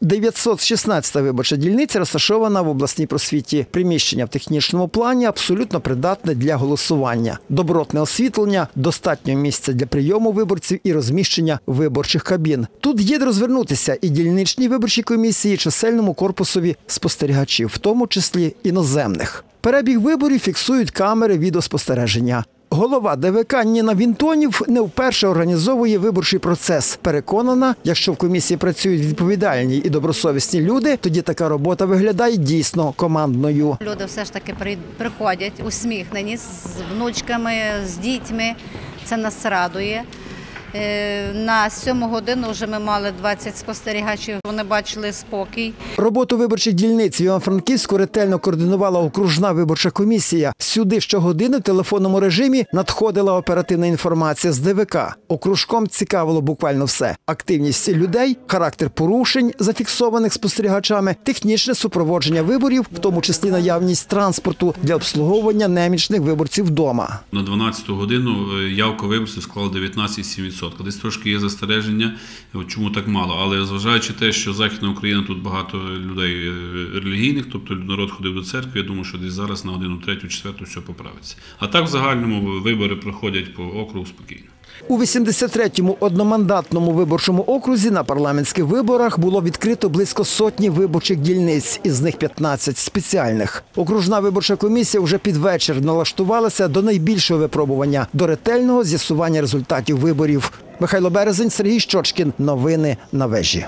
916 виборча дільниця розташована в обласній просвіті. Приміщення в технічному плані абсолютно придатне для голосування. Добротне освітлення, достатньо місця для прийому виборців і розміщення виборчих кабін. Тут є де розвернутися і дільничній виборчій комісії, і чисельному корпусові спостерігачів, в тому числі іноземних. Перебіг виборів фіксують камери відеоспостереження. Голова ДВК Ніна Вінтонів не вперше організовує виборчий процес. Переконана, якщо в комісії працюють відповідальні і добросовісні люди, тоді така робота виглядає дійсно командною. Люди все ж таки приходять усміхнені з внучками, з дітьми. Це нас радує. Е, На сьому годину вже ми мали 20 спостерігачів. Вони бачили спокій. Роботу виборчих дільниць в Івано-Франківську ретельно координувала окружна виборча комісія. Сюди щогодини в телефонному режимі надходила оперативна інформація з ДВК. Окружком цікавило буквально все: активність людей, характер порушень, зафіксованих спостерігачами, технічне супроводження виборів, в тому числі наявність транспорту для обслуговування немічних виборців вдома. На 12 годину е, явка виборців склала 19,7%. Десь трошки є застереження, чому так мало. Але зважаючи те, що Західна Україна тут багато людей е, релігійних, тобто народ ходив до церкви, я думаю, що десь зараз на годину третю, четверту все поправиться. А так в загальному вибори проходять по округу спокійно. У 83-му одномандатному виборчому окрузі на парламентських виборах було відкрито близько сотні виборчих дільниць, із них 15 спеціальних. Окружна виборча комісія вже під вечір налаштувалася до найбільшого випробування до ретельного з'ясування результатів виборів. Михайло Березень, Сергій Щочкін. Новини на вежі.